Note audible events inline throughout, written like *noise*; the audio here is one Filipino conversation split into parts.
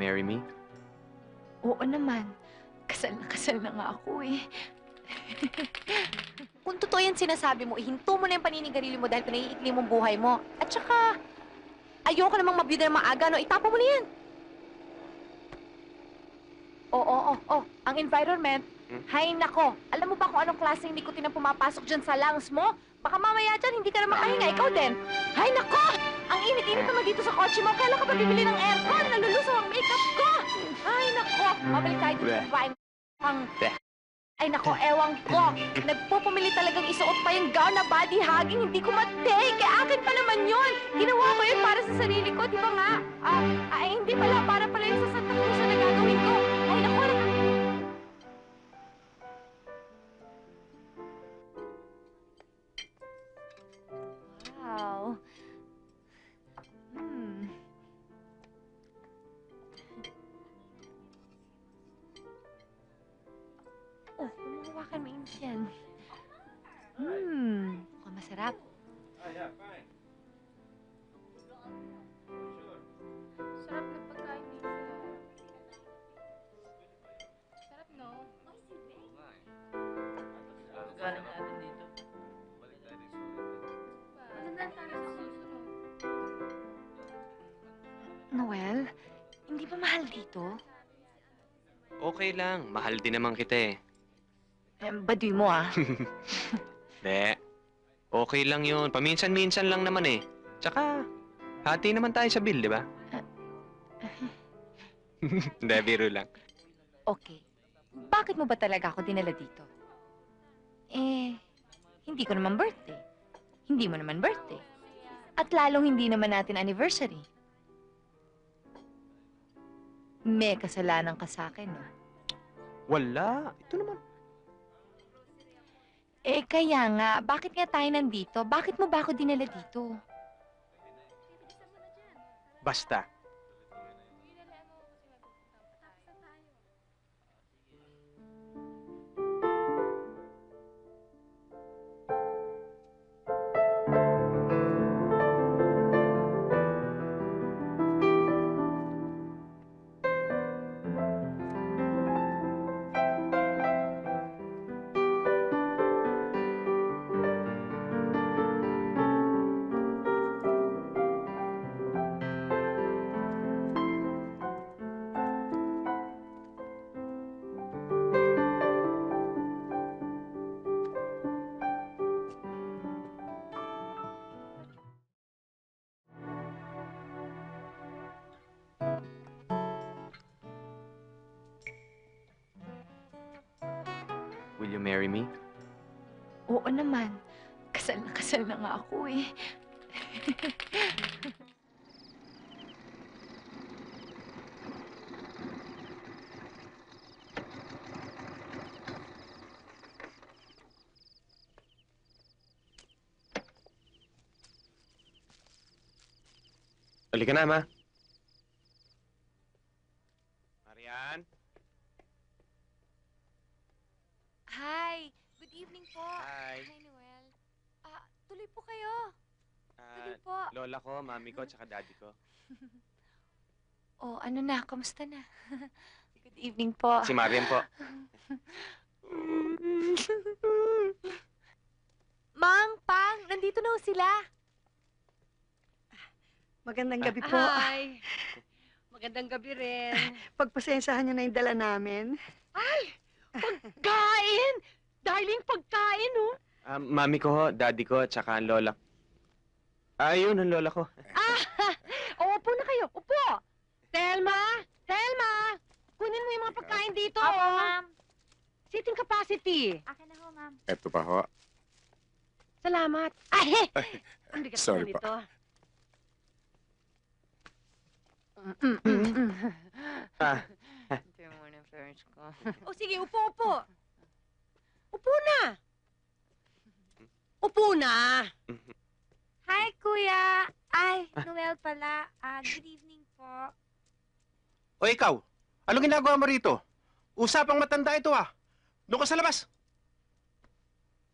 marry me? Oo naman. Kasal na kasal na nga ako eh. *laughs* Kung totoo yan sinasabi mo, ihinto mo na yung paninigarilyo mo dahil pinaiikli mong buhay mo. At saka, ayoko namang mabiyuda ng maaga, no? Itapa mo na yan. Oo, oo, oo. Ang environment, Hmm? hay nako. Alam mo ba kung anong klaseng nicotine ang pumapasok dyan sa lungs mo? Baka mamaya dyan, hindi ka na makahinga. Ikaw din. Hay nako! Ang init-init naman dito sa kotse mo. Kailan ka pa bibili ng aircon? Nalulusaw ang makeup ko! Ay nako! Mabalik tayo dito sa bahay. Ang... Ay nako, ewang ko. Nagpupumili talagang isuot pa yung gown na body hugging. Hindi ko matake. Kaya akin pa naman yun. Ginawa ko yun para sa sarili ko. Di ba nga? Ah, ay, hindi pala. Para pala yun sa Santa Cruz na gagawin ko. Oh, kumuhawakan mainit yan. Hmm. Mukhang masarap. Sarap na pagkain dito. Sarap, no? Natin dito. Maganda tayo sa susunod. Noel, hindi ba mahal dito? Okay lang. Mahal din naman kita eh. Eh, baduy mo ah. *laughs* De. Okay lang yun. Paminsan-minsan lang naman eh. Tsaka, hati naman tayo sa bill, di ba? *laughs* Hindi, biro lang. Okay. Bakit mo ba talaga ako dinala dito? Eh, hindi ko naman birthday. Hindi mo naman birthday. At lalong hindi naman natin anniversary. May kasalanan ka sa akin, no? Wala. Ito naman. Kaya nga, bakit nga tayo nandito? Bakit mo ba ako dinala dito? Basta. Will you marry me? Oo naman. Kasal na kasal na nga ako eh. Halika na, ma. Marian? Hi! Good evening po. Hi. Hi, Noel. Ah, tuloy po kayo. Tuloy Ah, po. lola ko, mami ko, tsaka daddy ko. *laughs* Oh, ano na? Kamusta na? *laughs* Good evening po. Si Marian po. *laughs* Mang, Pang, nandito na ho sila. Magandang gabi po. Hi! Magandang gabi rin. Pagpasensyahan niyo na yung dala namin. Kain! Darling, pagkain, oh! Ah, mami ko ho, daddy ko, tsaka ang lola. Ah, yun, ang lola ko. O, *laughs* *laughs* upo na kayo. Upo! Telma! Telma! Kunin mo yung mga pagkain dito, oh. Seating capacity. Akin na ho, ma'am. Eto pa ho. Salamat. Ay! Ang bigat Sorry naman po. ito. Ah, Ito yung muna first ko. *laughs* O sige, upo, upo. Upo na. Upo na. Hi, Kuya! Ay, Noel pala. Ah, good evening po. O ikaw, anong ginagawa mo rito? Usapang matanda ito ah. Doon ka sa labas.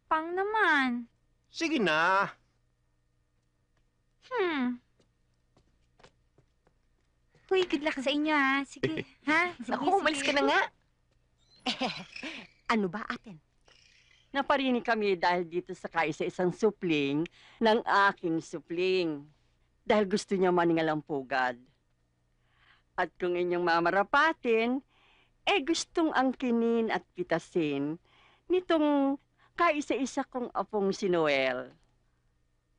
Pang naman. Sige na. Hmm. Uy, good luck sa inyo *laughs* ha. Sige, ha? Sige, Naku, umalis ka na nga. *laughs* Ano ba atin? Naparinig kami dahil dito sa kaisa-isang supling ng aking supling. Dahil gusto niya maningalang pugad. At kung inyong mamarapatin, eh gustong angkinin at pitasin nitong kaisa-isa kong apong si Noel.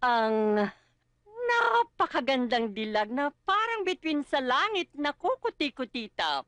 Ang napakagandang dilag na parang bituin sa langit na kukuti-kutitap.